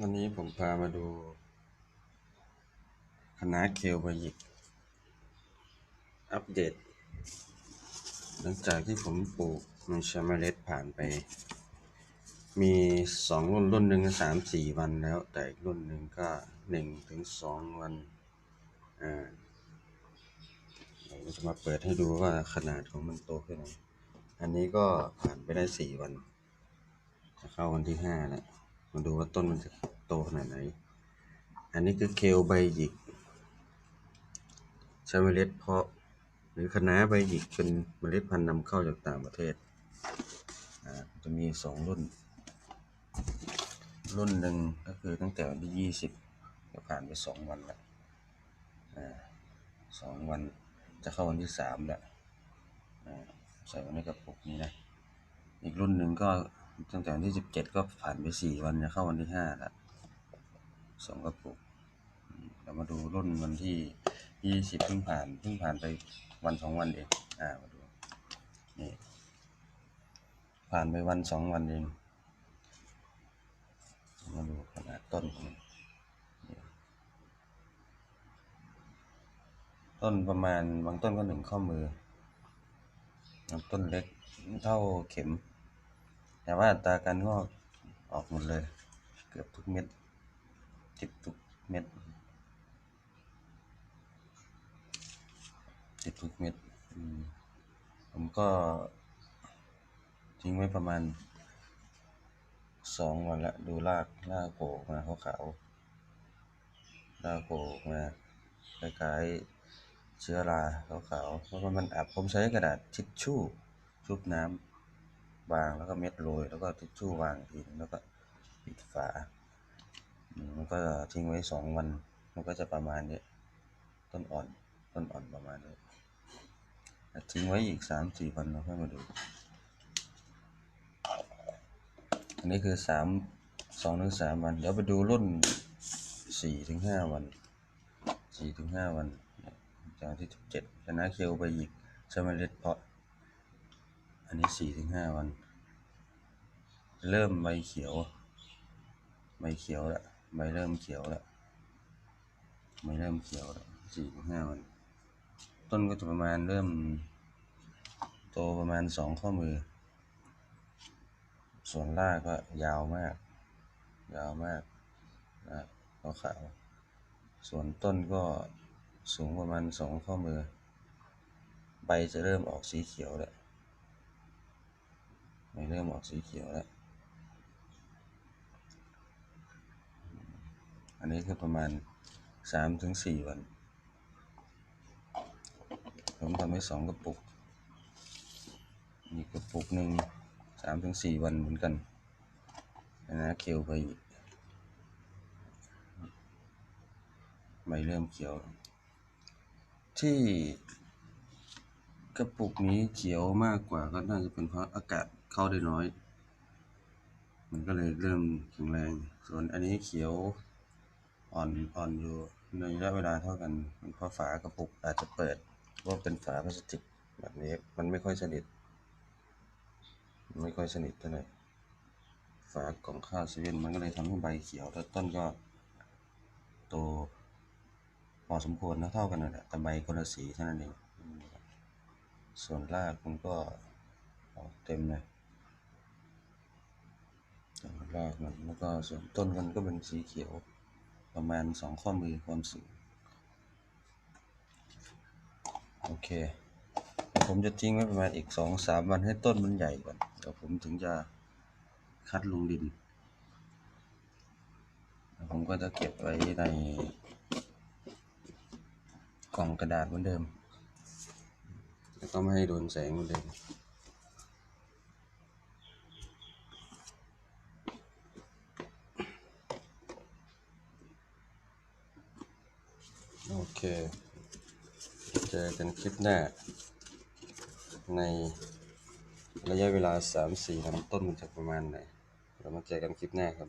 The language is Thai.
วันนี้ผมพามาดูคณะเคลบายิก อัปเดต หลังจากที่ผมปลูกมันชาเมล็ดผ่านไป มีสองรุ่นรุ่นหนึ่งสามสี่วันแล้ว แต่อีกรุ่นหนึ่งก็หนึ่งถึงสองวันอ่าเราจะมาเปิดให้ดูว่าขนาดของมันโตขึ้นไหนอันนี้ก็ผ่านไปได้สี่วัน จะเข้าวันที่ห้าแล้ว มาดูว่าต้นมันจะโตขนาดไหน อันนี้คือเคลใบหยิกใช้เมล็ดเพาะ หรือคณะใบหยิกเป็นเมล็ดพันธุ์นำเข้าจากต่างประเทศ จะมีสองรุ่น รุ่นหนึ่งก็คือตั้งแต่วันที่ยี่สิบก็ผ่านไปสองวันแล้วสองวันจะเข้าวันที่สามแล้วใส่ไว้ในกระปุกนี้นะ อีกรุ่นหนึ่งก็ ตั้งแต่วันที่สิบเจ็ดก็ผ่านไปสี่วันจะเข้าวันที่ห้าแล้วสองกระปุก เรามาดูรุ่นวันที่ยี่สิบเพิ่งผ่านเพิ่งผ่านไปวันสองวันเองอ่ามาดูนี่ผ่านไปวันสองวันเองมาดูขนาดต้นต้นประมาณบางต้นก็หนึ่งข้อมือ ต้นเล็กเท่าเข็ม แต่ว่าตาการงอกออกหมดเลย เกือบทุกเม็ดติดทุกเม็ดติดทุกเม็ดมผมก็ทิ้งไว้ประมาณสองวันละดูรากรากโผล่มาขาวๆรากโผล่มาคล้ายๆเชื้อราขาวๆเพราะว่ามันอับผมใช้กระดาษทิชชู่ชุบน้ำ วางแล้วก็เม็ดโรยแล้วก็ทิชชู่วางทีนึงแล้วก็ปิดฝามันก็ทิ้งไว้สองวัน มันก็จะประมาณนี้ต้นอ่อนต้นอ่อนประมาณนี้ทิ้งไว้อีกสามสี่วันเราค่อยมาดู อันนี้คือสามสองถึงสามวัน เดี๋ยวไปดูรุ่นสี่ถึงห้าวันสี่ถึงห้าวันจากที่เจ็ดคณะเคียวไปอีกใช้เมล็ดเพาะ อันนี้สี่ถึงห้าวัน เริ่มใบเขียว ใบเขียวล้วใบเริ่มเขียวล้วใบเริ่มเขียวล้วสี่ห้าวัน ต้นก็จะประมาณเริ่ม โตประมาณสองข้อมือ ส่วนรากก็ยาวมาก ยาวมากนะขาว ส่วนต้นก็สูงประมาณสองข้อมือ ใบจะเริ่มออกสีเขียวแล้วไม่เริ่มออกสีเขียวแล้ว อันนี้คือประมาณสามถึงสี่วัน ผมทำให้สองกระปุกอีกกระปุกหนึ่งสามถึงสี่วันเหมือนกันนะเคียวไปอีกไม่เริ่มเขียว ที่กระปุกนี้เขียวมากกว่าก็น่าจะเป็นเพราะอากาศเข้าได้น้อย มันก็เลยเริ่มแข็งแรง ส่วนอันนี้เขียว อ่อนอ่อนอยู่ในระยะเวลาเท่ากันเพราะฝากระปุกอาจจะเปิดเพราเป็นฝาพลาสติกแบบนี้มันไม่ค่อยสนิท ไม่ค่อยสนิทเท่าไหร่ฝากล่องข้าวเซเว่นมันก็เลยทำให้ใบเขียวแต่ต้นก็โตพอสมควรนะเท่ากันนั่นแหละแต่ใบคนละสีเท่านั้นเองส่วนรากมันก็ออกเต็มเลยรากมันแล้วก็ส่วนต้นมันก็เป็นสีเขียว ประมาณสองข้อมือความสูง โอเค ผมจะทิ้งไว้ประมาณอีกสองสามวันให้ต้นมันใหญ่ก่อนเดี๋ยวผมถึงจะคัดลงดิน ผมก็จะเก็บไว้ในกล่องกระดาษเหมือนเดิม แล้วก็ไม่ให้โดนแสงเหมือนเดิม โอเค เจอกันคลิปหน้า ในระยะเวลา 3-4วันต้นมันจะประมาณไหน เรามาเจอกันคลิปหน้าครับ